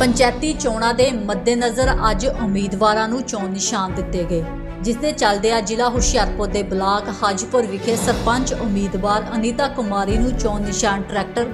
ਪੰਚਾਇਤੀ ਚੋਣਾਂ ਦੇ ਮੱਦੇਨਜ਼ਰ ਅੱਜ ਉਮੀਦਵਾਰਾਂ ਨੂੰ ਚੋਣ ਨਿਸ਼ਾਨ ਦਿੱਤੇ ਗਏ, ਜਿਸ ਦੇ ਚੱਲਦਿਆਂ ਜ਼ਿਲ੍ਹਾ ਹੁਸ਼ਿਆਰਪੁਰ ਦੇ ਬਲਾਕ ਹਾਜੀਪੁਰ ਵਿਖੇ ਸਰਪੰਚ ਉਮੀਦਵਾਰ ਅਨੀਤਾ ਕੁਮਾਰੀ ਨੂੰ ਚੋਣ ਨਿਸ਼ਾਨ ਟਰੈਕਟਰ,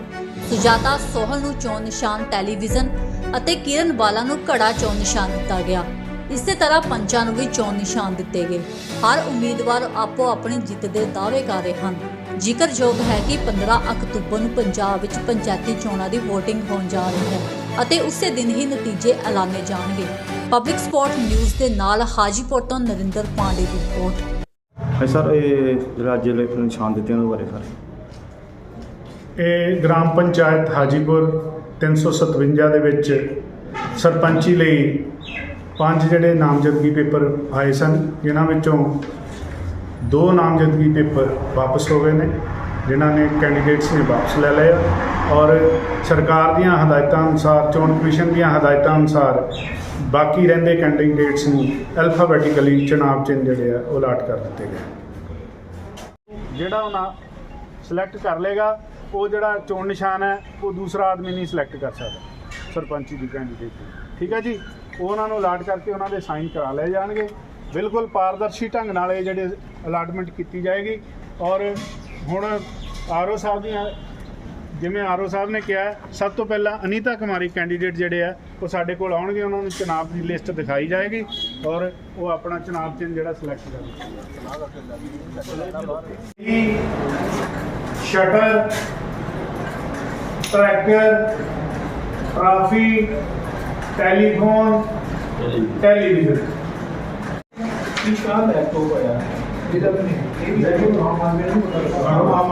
ਸੁਜਾਤਾ ਸੋਹਲ ਨੂੰ ਚੋਣ ਨਿਸ਼ਾਨ ਟੈਲੀਵਿਜ਼ਨ ਅਤੇ ਕਿਰਨ ਬਾਲਾ ਨੂੰ ਘੜਾ ਚੋਣ ਨਿਸ਼ਾਨ ਦਿੱਤਾ ਗਿਆ। ਇਸੇ ਤਰ੍ਹਾਂ ਪੰਚਾਂ ਨੂੰ ਵੀ ਚੋਣ ਨਿਸ਼ਾਨ ਦਿੱਤੇ ਗਏ। ਹਰ ਉਮੀਦਵਾਰ ਆਪੋ ਆਪਣੀ ਜਿੱਤ ਦੇ ਦਾਅਵੇ ਕਰ ਰਹੇ ਹਨ। ਜ਼ਿਕਰਯੋਗ ਹੈ ਕਿ 15 ਅਕਤੂਬਰ ਨੂੰ ਪੰਜਾਬ ਵਿੱਚ ਪੰਚਾਇਤੀ ਚੋਣਾਂ ਦੀ VOTING ਹੋਣ ਜਾ ਰਹੀ ਹੈ। ਅਤੇ ਉਸੇ ਦਿਨ ਹੀ ਨਤੀਜੇ ਐਲਾਨੇ ਜਾਣਗੇ। ਪਬਲਿਕ ਸਪੋਰਟ ਨਿਊਜ਼ ਦੇ ਨਾਲ ਹਾਜੀਪੁਰ ਤੋਂ ਨਰਿੰਦਰ ਪਾਂਡੇ ਦੀ ਰਿਪੋਰਟ। ਹੈ ਸਰ ਇਹ ਜਿਹੜਾ ਅੱਜ ਜਿਹੜੇ ਨਿਸ਼ਾਨ ਦਿੱਤੇ ਉਹਨਾਂ ਬਾਰੇ ਸਰ। ਇਹ ਗ੍ਰਾਮ ਪੰਚਾਇਤ ਹਾਜੀਪੁਰ 357 ਦੇ ਵਿੱਚ ਸਰਪੰਚੀ ਲਈ ਪੰਜ ਜਿਹੜੇ ਨਾਮਜ਼ਦਗੀ ਪੇਪਰ ਆਏ ਸਨ ਜਿਨ੍ਹਾਂ ਵਿੱਚੋਂ ਦੋ ਨਾਮਜ਼ਦਗੀ ਪੇਪਰ ਵਾਪਸ ਹੋ ਗਏ ਨੇ। ਜਿਨ੍ਹਾਂ ਨੇ ਕੈਂਡੀਡੇਟਸ ਨੇ ਵਾਪਸ ਲੈ ਲਿਆ ਔਰ ਸਰਕਾਰ ਦੀਆਂ ਹਦਾਇਤਾਂ ਅਨੁਸਾਰ, ਚੋਣ ਕਮਿਸ਼ਨ ਦੀਆਂ ਹਦਾਇਤਾਂ ਅਨੁਸਾਰ ਬਾਕੀ ਰਹਿੰਦੇ ਕੈਂਡੀਡੇਟਸ ਨੂੰ ਐਲਫਾਬੈਟਿਕਲੀ ਚੁਣਾਵ ਚਿੰਨ੍ਹ ਜਿਹੜੇ ਆ, ਉਹ ਅਲਾਟ ਕਰ ਦਿੱਤੇ ਗਏ। ਜਿਹੜਾ ਉਹਨਾਂ ਸਿਲੈਕਟ ਕਰ ਲੇਗਾ ਉਹ ਜਿਹੜਾ ਚੋਣ ਨਿਸ਼ਾਨ ਹੈ, ਉਹ ਦੂਸਰਾ ਆਦਮੀ ਨਹੀਂ ਸਿਲੈਕਟ ਕਰ ਸਕਦਾ, ਸਰਪੰਚੀ ਦੀ ਕੈਂਡੀਡੇਟ ਠੀਕ ਹੈ ਜੀ? ਉਹਨਾਂ ਨੂੰ ਅਲਾਟ ਕਰਕੇ ਉਹਨਾਂ ਦੇ ਸਾਈਨ ਕਰਾ ਲਏ ਜਾਣਗੇ। ਬਿਲਕੁਲ ਪਾਰਦਰਸ਼ੀ ਢੰਗ ਨਾਲ ਇਹ ਜਿਹੜੇ ਅਲਾਟਮੈਂਟ ਕੀਤੀ ਜਾਏਗੀ। ਔਰ ਹੁਣ ਆਰਓ ਸਾਹਿਬ ਦੀਆਂ ਜਿਵੇਂ ਆਰਓ ਸਾਹਿਬ ਨੇ ਕਿਹਾ ਸਭ ਤੋਂ ਪਹਿਲਾਂ ਅਨੀਤਾ ਕੁਮਾਰੀ ਕੈਂਡੀਡੇਟ ਜਿਹੜੇ ਆ ਉਹ ਸਾਡੇ ਕੋਲ ਆਉਣਗੇ ਉਹਨਾਂ ਨੂੰ ਚੁਣਾਵ ਦੀ ਲਿਸਟ ਦਿਖਾਈ ਜਾਏਗੀ ਔਰ ਉਹ ਆਪਣਾ ਚੁਣਾਵ ਚਿੰਨ੍ਹ ਜਿਹੜਾ ਸਿਲੈਕਟ ਕਰਨਗੇ। Shutter tractor trophy telephone television ਕੀ ਕਾ ਲੈਪਟਾਪ ਆਇਆ ਇਹਦਾ ਵੀ ਨਹੀਂ ਇਹ ਵੀ ਲੈਪਟਾਪ ਆਮ ਆਦਮੀ ਨੂੰ ਪਤਾ ਆਮ